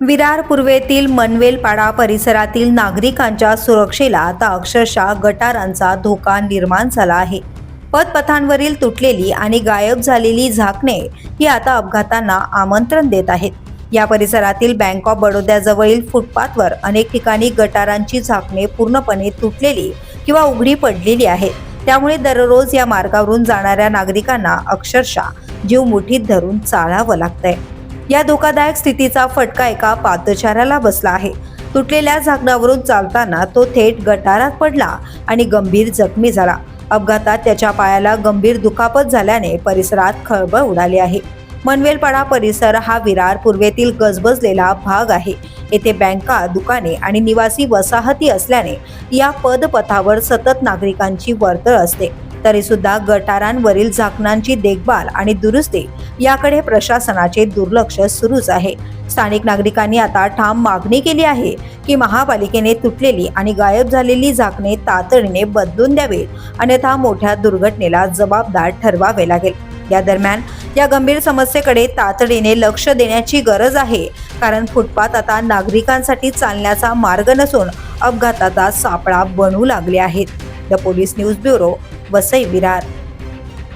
विरार पूर्वेतील मनवेलपाडा परिसरातील नागरिकांच्या सुरक्षेला आता अक्षरशः गटारांचा धोका निर्माण झाला आहे. पदपथांवरील तुटलेली आणि गायब झालेली झाकणे ही आता अपघातांना आमंत्रण देत आहेत. या परिसरातील बँक ऑफ बडोद्याजवळील फुटपाथवर अनेक ठिकाणी गटारांची झाकणे पूर्णपणे तुटलेली किंवा उघडी पडलेली आहेत. त्यामुळे दररोज या मार्गावरून जाणाऱ्या नागरिकांना अक्षरशः जीव मुठीत धरून चालावं लागतंय. या धोकादायक स्थितीचा फटका एका पादचाऱ्याला बसला आहे. तुटलेल्या झाकणावरून चालताना तो थेट गटारात पडला आणि गंभीर जखमी झाला. अपघातात त्याच्या पायाला गंभीर दुखापत झाल्याने परिसरात खळबळ उडाली आहे. मनवेलपाडा परिसर हा विरार पूर्वेतील गजबजलेला भाग आहे. येथे बँका दुकाने आणि निवासी वसाहती असल्याने या पदपथावर सतत नागरिकांची वर्तळ असते. तरी सुद्धा गटारांवरील झाकणांची देखभाल आणि दुरुस्ती याकडे प्रशासनाचे दुर्लक्ष सुरूच आहे. स्थानिक नागरिकांनी आता ठाम मागणी केली आहे की महापालिकेने तुटलेली आणि गायब झालेली झाकणे तातडीने बदलून द्यावीत अन्यथा मोठ्या दुर्घटनेला जबाबदार ठरवावे लागेल. या दरम्यान या गंभीर समस्येकडे तातडीने लक्ष देण्याची गरज आहे कारण फुटपाथ आता नागरिकांसाठी चालण्याचा मार्ग नसून अपघाताचा सापळा बनू लागले आहेत. The police news bureau Vasai Virar.